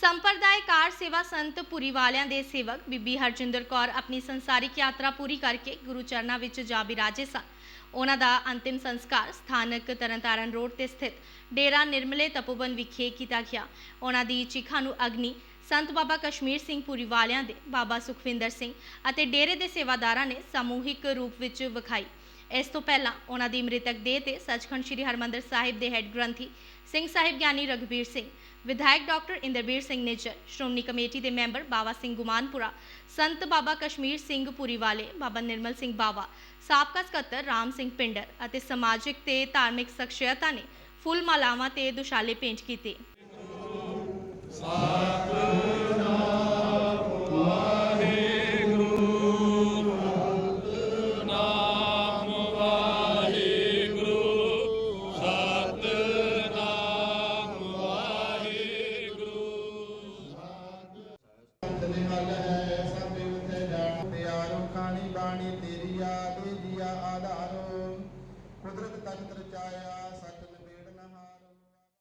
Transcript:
ਸੰਪਰਦਾਇਕਾਰ ਸੇਵਾ ਸੰਤ ਪੁਰੀ ਵਾਲਿਆਂ ਦੇ ਸੇਵਕ ਬੀਬੀ ਹਰਜਿੰਦਰ ਕੌਰ ਆਪਣੀ ਸੰਸਾਰਿਕ ਯਾਤਰਾ ਪੂਰੀ ਕਰਕੇ ਗੁਰੂ ਚਰਨਾਂ ਵਿੱਚ ਜਾ ਬਿਰਾਜੇ ਸਨ। ਉਹਨਾਂ ਦਾ ਅੰਤਿਮ ਸੰਸਕਾਰ ਸਥਾਨਕ ਤਰਨਤਾਰਨ ਰੋਡ ਤੇ ਸਥਿਤ ਡੇਰਾ ਨਿਰਮਲੇ ਤਪੋਵਨ ਵਿਖੇ ਕੀਤਾ ਗਿਆ। ਉਹਨਾਂ ਦੀ ਚਿਖਾ ਨੂੰ ਅਗਨੀ ਸੰਤ ਬਾਬਾ ਕਸ਼ਮੀਰ ਸਿੰਘ ਪੁਰੀ ਵਾਲਿਆਂ ਦੇ ਬਾਬਾ ਸੁਖਵਿੰਦਰ ਸਿੰਘ ਅਤੇ ਡੇਰੇ ਦੇ ਸੇਵਾਦਾਰਾਂ ਨੇ ਸਮੂਹਿਕ ਰੂਪ ਵਿੱਚ ਵਿਖਾਈ। ਇਸ ਤੋਂ ਪਹਿਲਾਂ ਉਹਨਾਂ ਦੀ ਮ੍ਰਿਤਕ ਦੇਹ ਤੇ ਸੱਚਖੰਡ ਸ੍ਰੀ ਹਰਮੰਦਰ ਸਾਹਿਬ ਦੇ ਹੈੱਡ ਗ੍ਰੰਥੀ ਸਿੰਘ ਸਾਹਿਬ ਗਿਆਨੀ ਰਘਬੀਰ ਸਿੰਘ, ਵਿਧਾਇਕ ਡਾਕਟਰ ਇੰਦਰਬੀਰ ਸਿੰਘ ਨਿੱਜਰ ਸ਼੍ਰੋਮਣੀ ਕਮੇਟੀ ਦੇ ਮੈਂਬਰ ਬਾਵਾ ਸਿੰਘ ਗੁਮਾਨਪੁਰਾ, ਸੰਤ ਬਾਬਾ ਕਸ਼ਮੀਰ ਸਿੰਘ ਪੁਰੀ ਵਾਲੇ ਬਾਬਾ ਨਿਰਮਲ ਸਿੰਘ ਬਾਵਾ, ਸਾਬਕਾ ਸਕੱਤਰ ਰਾਮ ਸਿੰਘ ਪਿੰਡਰ ਅਤੇ ਸਮਾਜਿਕ ਤੇ ਧਾਰਮਿਕ ਸ਼ਖਸੀਅਤਾਂ ਨੇ ਫੁੱਲ ਮਾਲਾਵਾਂ ਤੇ ਦੁਸ਼ਾਲੇ ਭੇਂਟ ਕੀਤੇ। ਨਿਹਾਲ ਖਾਣੀ ਬਾਣੀ ਤੇਰੀ ਜੀਆ ਆਧਾਰੋ। ਕੁਦਰਤ ਤਖਤ ਰਚਾਇਆ